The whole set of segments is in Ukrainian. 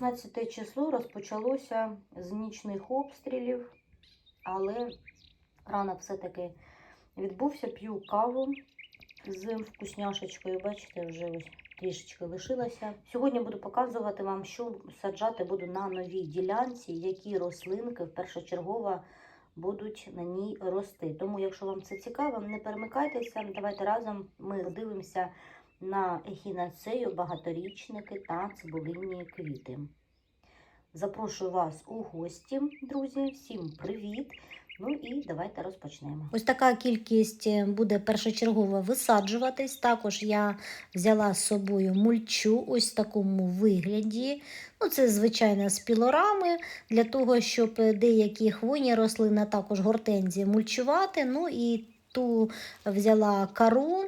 16 число розпочалося з нічних обстрілів, але ранок все-таки відбувся, п'ю каву з вкусняшечкою. Бачите, вже ось трішечки лишилося. Сьогодні буду показувати вам, що саджати буду на новій ділянці, які рослинки першочергово будуть на ній рости. Тому, якщо вам це цікаво, не перемикайтеся. Давайте разом ми дивимося на ехінацею, багаторічники та цибулинні квіти. Запрошую вас у гості, друзі. Всім привіт! Ну і давайте розпочнемо. Ось така кількість е, буде першочергово висаджуватись. Також я взяла з собою мульчу ось в такому вигляді. Ну, це звичайно з пілорами для того, щоб деякі хвойні рослини, також гортензії мульчувати. Ну і ту взяла кару.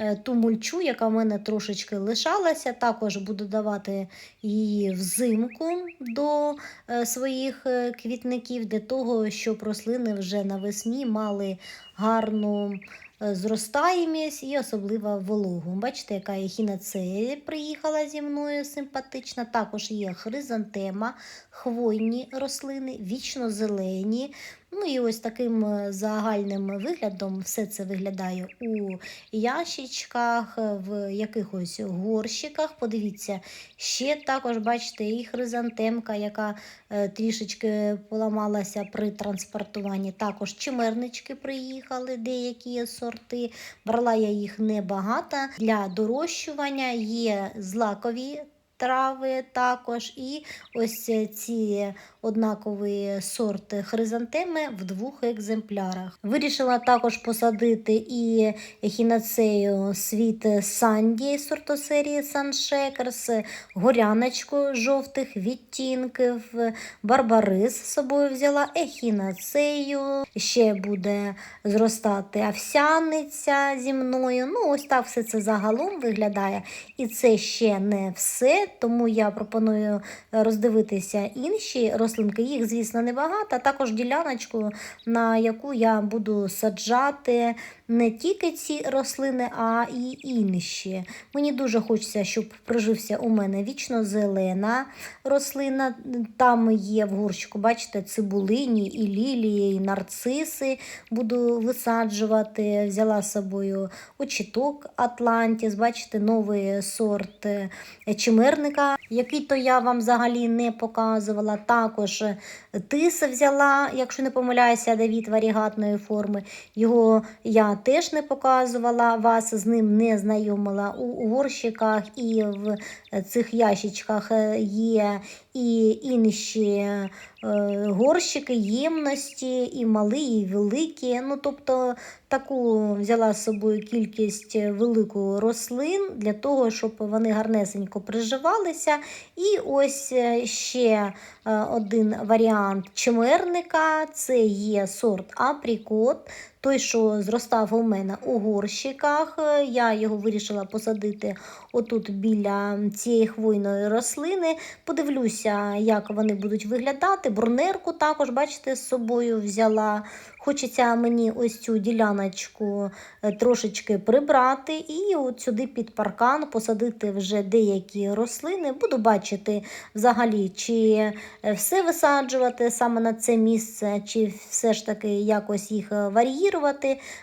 Е, Ту мульчу, яка в мене трошечки лишалася, також буду давати її взимку до е, своїх е, квітників для того, щоб рослини вже навесні мали гарну зростаємість і особливо вологу. Бачите, яка ехінацея приїхала зі мною симпатична. Також є хризантема, хвойні рослини, вічно зелені. Ну і ось таким е, загальним виглядом все це виглядає у ящичках, в якихось горщиках. Подивіться, ще також бачите, і хризантемка, яка е, трішечки поламалася при транспортуванні. Також чимернички приїхали, деякі сорти. Брала я їх небагато. Для дорощування є злакові. Трави також, і ось ці однакові сорти хризантеми в двох екземплярах. Вирішила також посадити і ехінацею світ Санді сортосерії Саншекерс, горяночку жовтих відтінків, барбарис з собою взяла, ехінацею, ще буде зростати овсяниця зі мною. Ну, ось так все це загалом виглядає. І це ще не все, тому я пропоную роздивитися інші рослинки. Їх, звісно, небагато, а також діляночку, на яку я буду саджати не тільки ці рослини, а й інші. Мені дуже хочеться, щоб прожився у мене вічно зелена рослина. Там є в горщику, бачите, цибулині, і лілії, і нарциси буду висаджувати. Взяла з собою очіток Атлантіс, бачите, новий сорт е, чимерника, який то я вам взагалі не показувала. Також тис взяла, якщо не помиляюся, Давід варігатної форми. Його я теж не показувала, вас з ним не знайомила. У горщиках і в цих ящичках є і інші е, горщики, ємності, і малі, і великі. Ну, тобто таку взяла з собою кількість велику рослин для того, щоб вони гарнесенько приживалися. І ось е, ще е, один варіант чимерника це є сорт апрікот. Той, що зростав у мене у горщиках, Е, я його вирішила посадити отут біля цієї хвойної рослини. Подивлюся, як вони будуть виглядати. Брунерку також, бачите, з собою взяла. Хочеться мені ось цю діляночку е, трошечки прибрати і от сюди під паркан посадити вже деякі рослини. Буду бачити взагалі, чи е, все висаджувати саме на це місце, чи все ж таки якось їх варіювати.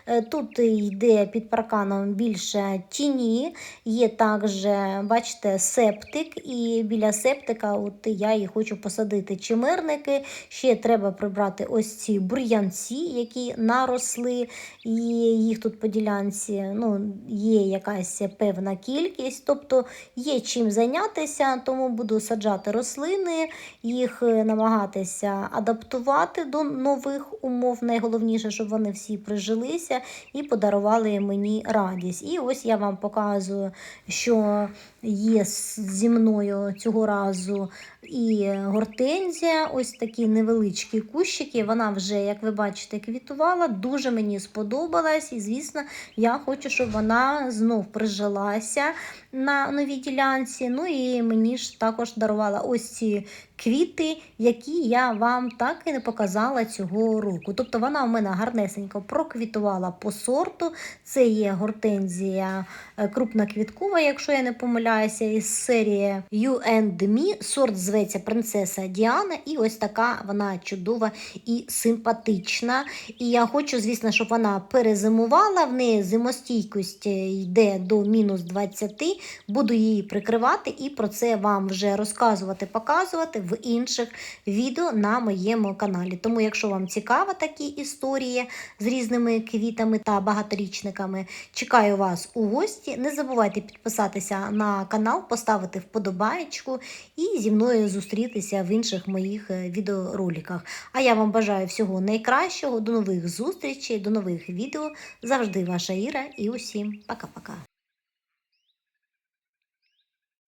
Е, Тут йде під парканом більше тіні, є також, бачите, септик, і біля септика от я і хочу посадити чимерники. Ще треба прибрати ось ці бур'янці, які наросли, і їх тут по ділянці ну, є якась певна кількість, тобто є чим зайнятися, тому буду саджати рослини, їх е, намагатися адаптувати до нових умов. Найголовніше, щоб вони всі прижилися і подарували мені радість. І ось я вам показую, що є зі мною цього разу і гортензія, ось такі невеличкі кущики. Вона вже, як ви бачите, квітувала. Дуже мені сподобалась, і, звісно, я хочу, щоб вона знов прижилася на новій ділянці. Ну і мені ж також дарувала ось ці квіти, які я вам так і не показала цього року. Тобто вона у мене гарнесенько проквітувала по сорту. Це є гортензія е, крупноквіткова, якщо я не помиляюсь. збираюся із серії You and Me. Сорт зветься Принцеса Діана. І ось така вона чудова і симпатична. І я хочу, звісно, щоб вона перезимувала. В неї зимостійкість е, йде до мінус 20. Буду її прикривати і про це вам вже розказувати, показувати в інших відео на моєму каналі. Тому, якщо вам цікаво такі історії з різними квітами та багаторічниками, чекаю вас у гості. Не забувайте підписатися на канал, поставити вподобаєчку і зі мною зустрітися в інших моїх е, відеороликах. А я вам бажаю всього найкращого, до нових зустрічей, до нових відео. Завжди ваша Іра і усім пока-пока.